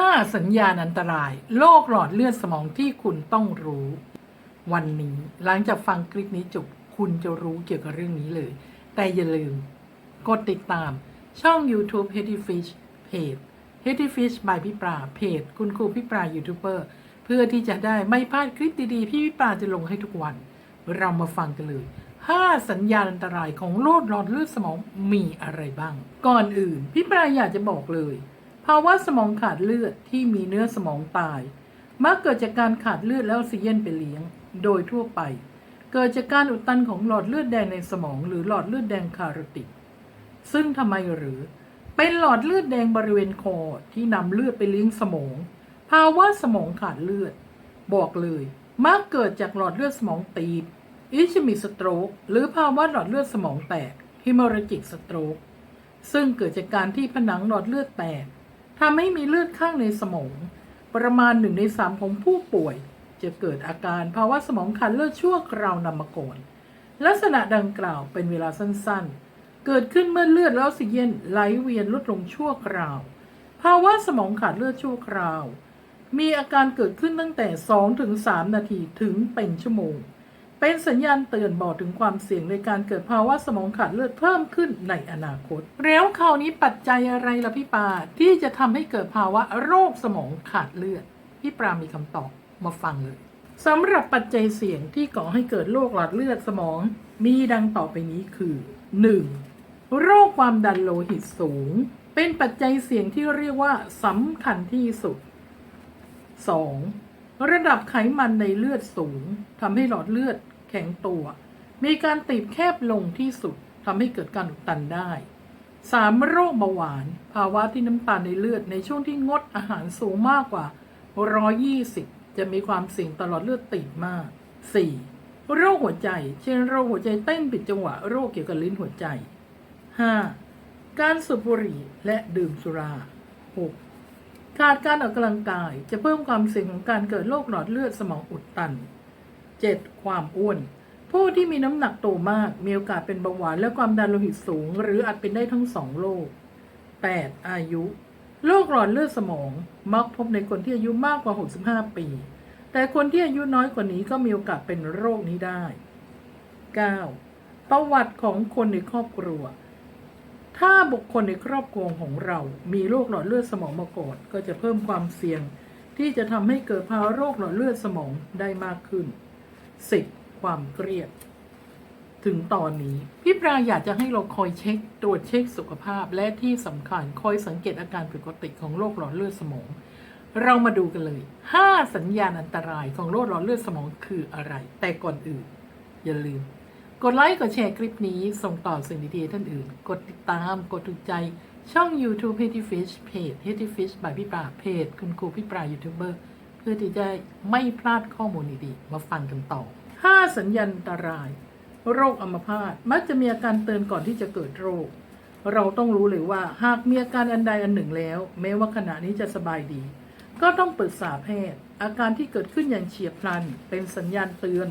5 สัญญาณอันตราย โรคหลอดเลือดสมองที่คุณต้องรู้ วันนี้ หลังจากฟังคลิปนี้จบคุณจะรู้เกี่ยวกับเรื่องนี้เลย แต่อย่าลืม กดติดตามช่อง YouTube h e a d y Fish เพจ h e a d y Fish by พี่ปราเพจ คุณครูพี่ปรายูทูบเบอร์เพื่อที่จะได้ไม่พลาดคลิปดีๆที่พี่ปราจะลงให้ทุกวัน เรามาฟังกันเลย 5 สัญญาณอันตรายของโรคหลอดเลือดสมองมีอะไรบ้าง ก่อนอื่น พี่ปราอยากจะบอกเลย ภาวะสมองขาดเลือดที่มีเนื้อสมองตาย มักเกิดจากการขาดเลือดแล้วออกซิเจนไปเลี้ยง โดยทั่วไป เกิดจากการอุดตันของหลอดเลือดแดงในสมอง หรือหลอดเลือดแดงคาโรติดซึ่งทำไมหรือ เป็นหลอดเลือดแดงบริเวณคอที่นำเลือดไปเลี้ยงสมอง ภาวะสมองขาดเลือด บอกเลย มักเกิดจากหลอดเลือดสมองตีบอิชมิสโตรกหรือภาวะหลอดเลือดสมองแตกฮิมอราจิกสโตรกซึ่งเกิดจากการที่ผนังหลอดเลือดแตก ทำให้มีเลือดข้างในสมอง ประมาณหนึ่งในสามของผู้ป่วย จะเกิดอาการภาวะสมองขาดเลือดชั่วคราวนำมาก่อนลักษณะดังกล่าวเป็นเวลาสั้นๆ เกิดขึ้นเมื่อเลือดและออกซิเจนไหลเวียนลดลงชั่วคราว ภาวะสมองขาดเลือดชั่วคราว มีอาการเกิดขึ้นตั้งแต่ 2-3 นาทีถึงเป็นชั่วโมง เป็นสัญญาณเตือนบอกถึงความเสี่ยงในการเกิดภาวะสมองขาดเลือดเพิ่มขึ้นในอนาคต แล้วคราวนี้ปัจจัยอะไรล่ะพี่ปาที่จะทำให้เกิดภาวะโรคสมองขาดเลือด พี่ปรามีคำตอบมาฟังเลยสำหรับปัจจัยเสี่ยงที่ก่อให้เกิดโรคหลอดเลือดสมอง มีดังต่อไปนี้คือ 1. โรคความดันโลหิตสูง เป็นปัจจัยเสี่ยงที่เรียกว่าสำคัญที่สุด 2. ระดับไขมันในเลือดสูงทำให้หลอดเลือด แข็งตัว มีการตีบแคบลงที่สุดทำให้เกิดการอุดตันได้ 3. โรคเบาหวาน ภาวะที่น้ำตาลในเลือดในช่วงที่งดอาหารสูงมากกว่า 120 จะมีความเสี่ยงตลอดเลือดตีบมาก 4. โรคหัวใจ เช่นโรคหัวใจเต้นผิดจังหวะโรคเกี่ยวกับลิ้นหัวใจ 5. การสูบบุหรี่และดื่มสุรา 6. ขาดการออกกำลังกายจะเพิ่มความเสี่ยงของการเกิดโรคหลอดเลือดสมองอุดตัน 7. ความอ้วน ผู้ที่มีน้ำหนักโตมาก มีโอกาสเป็นเบาหวานและความดันโลหิตสูง หรืออาจเป็นได้ทั้งสองโรค 8. อายุ โรคหลอดเลือดสมอง มักพบในคนที่อายุมากกว่า 65 ปี แต่คนที่อายุน้อยกว่านี้ก็มีโอกาสเป็นโรคนี้ได้ 9. ประวัติของคนในครอบครัว ถ้าบุคคลในครอบครัวของเรา มีโรคหลอดเลือดสมองมาก่อนก็จะเพิ่มความเสี่ยงที่จะทำให้เกิดภาวะโรคหลอดเลือดสมองได้มากขึ้น 10. ความเครียด ถึงตอนนี้ พี่ปราอยากจะให้เราคอยเช็คตรวจเช็คสุขภาพและที่สำคัญคอยสังเกตอาการผิดปกติของโรคหลอดเลือดสมอง เรามาดูกันเลย 5 สัญญาณอันตรายของโรคหลอดเลือดสมองคืออะไร แต่ก่อนอื่น อย่าลืม กดไลค์กดแชร์คลิปนี้ ส่งต่อสิ่งดีๆท่านอื่น กดติดตามกดถูกใจช่อง YouTube h e a d y Fish เพจ h e a d y Fish by พี่ปราเพจ คุณครูพี่ปรายูทูบเบอร์ เพื่อที่จะไม่พลาดข้อมูลดีๆมาฟังกันต่อ 5 สัญญาณอันตราย โรคอัมพาตมักจะมีอาการเตือนก่อนที่จะเกิดโรค เราต้องรู้เลยว่าหากมีอาการอันใดอันหนึ่งแล้ว แม้ว่าขณะนี้จะสบายดี ก็ต้องปรึกษาแพทย์ อาการที่เกิดขึ้นอย่างเฉียบพลัน เป็นสัญญาณเตือน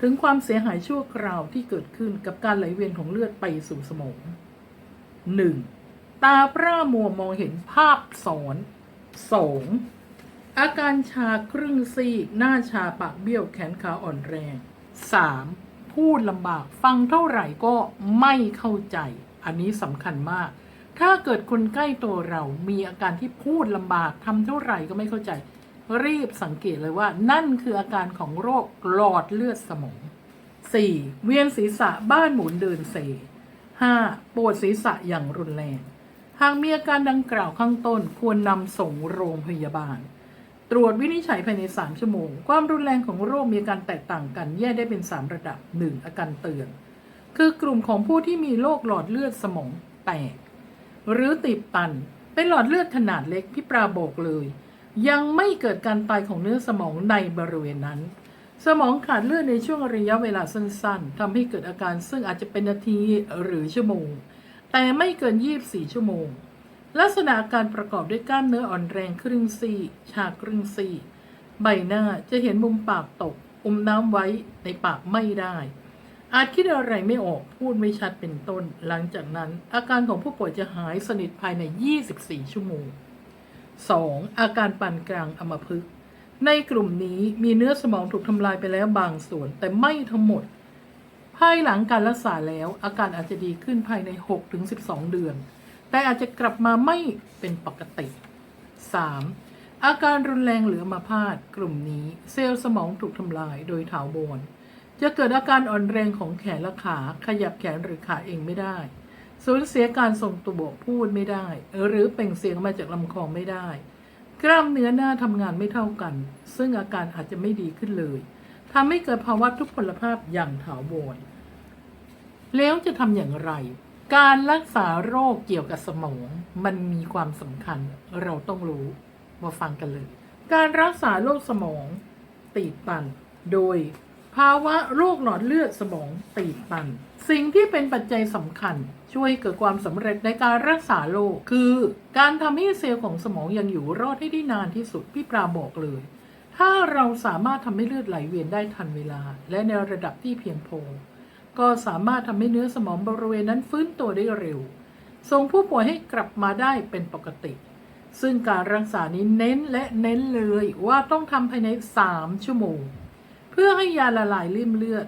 ถึงความเสียหายชั่วคราวที่เกิดขึ้นกับการไหลเวียนของเลือดไปสู่สมอง 1. ตาพร่ามัวมองเห็นภาพซ้อน 2. อาการชาครึ่งซีก หน้าชาปากเบี้ยวแขนขาอ่อนแรง 3. พูดลำบากฟังเท่าไหร่ก็ไม่เข้าใจ อันนี้สำคัญมาก ถ้าเกิดคนใกล้ตัวเรามีอาการที่พูดลำบากทำเท่าไหร่ก็ไม่เข้าใจ รีบสังเกตเลยว่า นั่นคืออาการของโรคหลอดเลือดสมอง 4. เวียนศีรษะบ้านหมุนเดินเซ 5. ปวดศีรษะอย่างรุนแรง หากมีอาการดังกล่าวข้างต้นควรนำส่งโรงพยาบาล ตรวจวินิจฉัยภายใน 3 ชั่วโมง ความรุนแรงของโรคมีการแตกต่างกัน แยกได้เป็น 3 ระดับ 1. อาการเตือน คือกลุ่มของผู้ที่มีโรคหลอดเลือดสมองแตก หรือตีบตัน เป็นหลอดเลือดขนาดเล็กพี่ปราบอกเลย ยังไม่เกิดการตายของเนื้อสมองในบริเวณนั้น สมองขาดเลือดในช่วงระยะเวลาสั้นๆทำให้เกิดอาการซึ่งอาจจะเป็นนาทีหรือชั่วโมง แต่ไม่เกิน 24 ชั่วโมง ลักษณะอาการประกอบด้วยกล้ามเนื้ออ่อนแรงครึ่งซี่ชาครึ่งซี่ ใบหน้าจะเห็นมุมปากตกอมน้ำไว้ในปากไม่ได้ อาจคิดอะไรไม่ออกพูดไม่ชัดเป็นต้น หลังจากนั้น อาการของผู้ป่วยจะหายสนิทภายใน 24 ชั่วโมง 2. อาการปานกลางอมพฤกในกลุ่มนี้มีเนื้อสมองถูกทำลายไปแล้วบางส่วน แต่ไม่ทั้งหมด ภายหลังการรักษาแล้ว อาการอาจจะดีขึ้นภายใน 6-12 เดือน แต่อาจจะกลับมาไม่เป็นปกติ 3. อาการรุนแรงหรือมาพาตกลุ่มนี้ เซลล์สมองถูกทำลายโดยถาวรจะเกิดอาการอ่อนแรงของแขนและขา ขยับแขนหรือขาเองไม่ได้ สูญเสียการทรงตัวพูดไม่ได้ หรือเปล่งเสียงมาจากลำคอไม่ได้ กล้ามเนื้อหน้าทำงานไม่เท่ากัน ซึ่งอาการอาจจะไม่ดีขึ้นเลยทำให้เกิดภาวะทุพพลภาพอย่างถาวรแล้วจะทำอย่างไร การรักษาโรคเกี่ยวกับสมองมันมีความสำคัญเราต้องรู้มาฟังกันเลย การรักษาโรคสมองตีบตัน โดยภาวะโรคหลอดเลือดสมองตีบตัน สิ่งที่เป็นปัจจัยสำคัญ ช่วยให้เกิดความสำเร็จในการรักษาโรคคือการทำให้เซลล์ของสมองยังอยู่รอดให้ได้นานที่สุดพี่ปราบอกเลย ถ้าเราสามารถทำให้เลือดไหลเวียนได้ทันเวลา และในระดับที่เพียงพอ ก็สามารถทำให้เนื้อสมองบริเวณนั้นฟื้นตัวได้เร็ว ส่งผู้ป่วยให้กลับมาได้เป็นปกติ ซึ่งการรักษานี้เน้นและเน้นเลยว่าต้องทำภายใน 3 ชั่วโมง เพื่อให้ยาละลายริ่มเลือด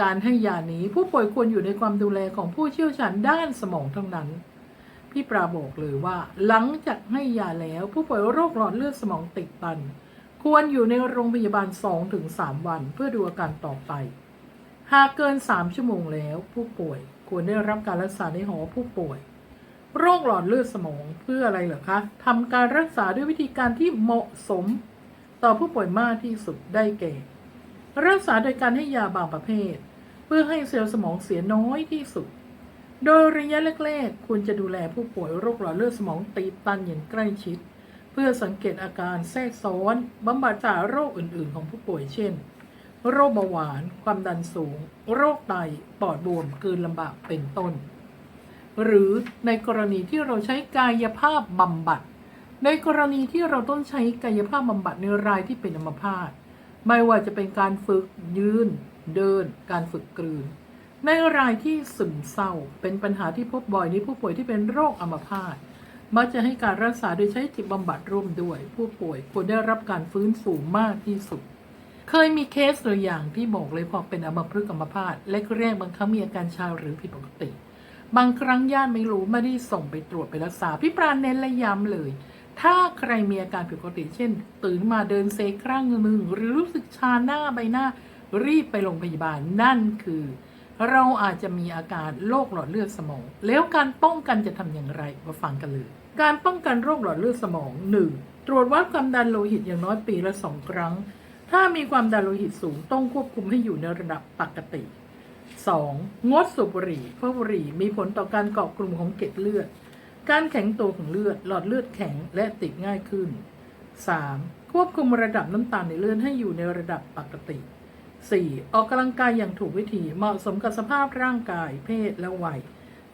การให้ยานี้ผู้ป่วยควรอยู่ในความดูแลของผู้เชี่ยวชาญด้านสมองเท่านั้น พี่ปราบอกเลยว่า หลังจากให้ยาแล้วผู้ป่วยโรคหลอดเลือดสมองติดตัน ควรอยู่ในโรงพยาบาล 2-3 วันเพื่อดูอาการต่อไป หากเกิน 3 ชั่วโมงแล้ว ผู้ป่วยควรได้รับการรักษาในหอผู้ป่วย โรคหลอดเลือดสมองเพื่ออะไรเหรอคะทำการรักษาด้วยวิธีการที่เหมาะสม ต่อผู้ป่วยมากที่สุดได้แก่ รักษาโดยการให้ยาบางประเภท เพื่อให้เซลล์สมองเสียน้อยที่สุด โดยระยะแรกๆควรจะดูแลผู้ป่วยโรคหลอดเลือดสมองตีบตันอย่างใกล้ชิด เพื่อสังเกตอาการแทรกซ้อนบำบัดจากโรคอื่น ๆ ของผู้ป่วยเช่น โรคเบาหวาน ความดันสูง โรคไต ปอดบวมกลืนลำบากเป็นต้น หรือในกรณีที่เราใช้กายภาพบำบัด ในกรณีที่เราต้องใช้กายภาพบำบัดในรายที่เป็นอัมพาตไม่ว่าจะเป็นการฝึกยืน เดิน การฝึกกลืน ในรายที่ซึมเศร้า เป็นปัญหาที่พบบ่อยในผู้ป่วยที่เป็นโรคอัมพาตมักจะให้การรักษาโดยใช้จิตบำบัดร่วมด้วย ผู้ป่วยควรได้รับการฟื้นฟูมากที่สุด เคยมีเคสตัวอย่างที่บอกเลยพอเป็นอัมพฤกษ์อัมพาตแรกๆบางครั้งมีอาการชาหรือผิดปกติ บางครั้งญาติไม่รู้ไม่ได้ส่งไปตรวจไปรักษาพี่ปราณเน้นและย้ำเลย ถ้าใครมีอาการผิดปกติ เช่น ตื่นมาเดินเซครั้งหนึ่งหรือรู้สึกชาหน้าใบหน้า รีบไปโรงพยาบาลนั่นคือ เราอาจจะมีอาการโรคหลอดเลือดสมอง แล้วการป้องกันจะทำอย่างไรมาฟังกันเลย การป้องกันโรคหลอดเลือดสมอง 1. ตรวจวัดความดันโลหิตอย่างน้อยปีละสองครั้ง ถ้ามีความดันโลหิตสูงต้องควบคุมให้อยู่ในระดับปกติ 2. งดสูบบุหรี่เพราะบุหรี่มีผลต่อการเกาะกลุ่มของเกล็ดเลือด การแข็งตัวของเลือด หลอดเลือดแข็งและติดง่ายขึ้น 3. ควบคุมระดับน้ำตาลในเลือดให้อยู่ในระดับปกติ 4. ออกกำลังกายอย่างถูกวิธีเหมาะสมกับสภาพร่างกายเพศและวัย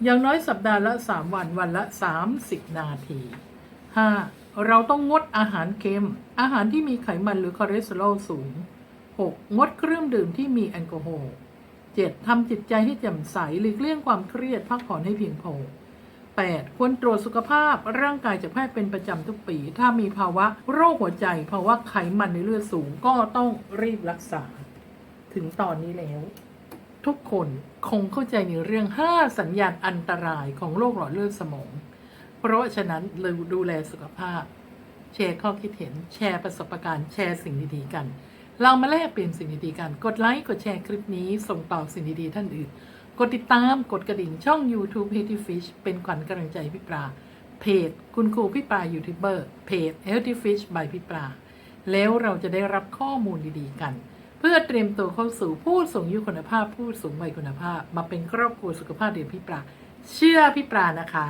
อย่างน้อยสัปดาห์ละ 3 วันวันละ 30 นาที 5. เราต้องงด อาหารเค็ม อาหารที่มีไขมันหรือคอเลสเตอรอลสูง 6. งดเครื่องดื่มที่มีแอลกอฮอล์ 7. ทำจิตใจให้แจ่มใสหลีกเลี่ยงความเครียดพักผ่อนให้เพียงพอ 8. ควรตรวจสุขภาพร่างกายจากแพทย์เป็นประจำทุกปี ถ้ามีภาวะโรคหัวใจ ภาวะไขมันในเลือดสูงก็ต้องรีบรักษา ถึงตอนนี้แล้ว ทุกคนคงเข้าใจในเรื่อง 5 สัญญาณอันตรายของโรคหลอดเลือดสมอง เพราะฉะนั้นเราดูแลสุขภาพ แชร์ข้อคิดเห็น แชร์ประสบการณ์ แชร์สิ่งดีๆกัน เรามาแลกเปลี่ยนสิ่งดีๆกัน กดไลค์ กดแชร์คลิปนี้ ส่งต่อสิ่งดีๆท่านอื่น กดติดตาม กดกระดิ่งช่อง YouTube Healthy Fish เป็นขวัญกำลังใจพี่ปลา เพจ คุณครูพี่ปลายูทูบเบอร์ เพจ Healthy Fish by พี่ปลา แล้วเราจะได้รับข้อมูลดีๆกัน เพื่อเตรียมตัวเข้าสู่ผู้สูงอายุคุณภาพ ผู้สูงวัยคุณภาพ มาเป็นครอบครัวสุขภาพเดียวพี่ปลา เชื่อพี่ปลานะคะ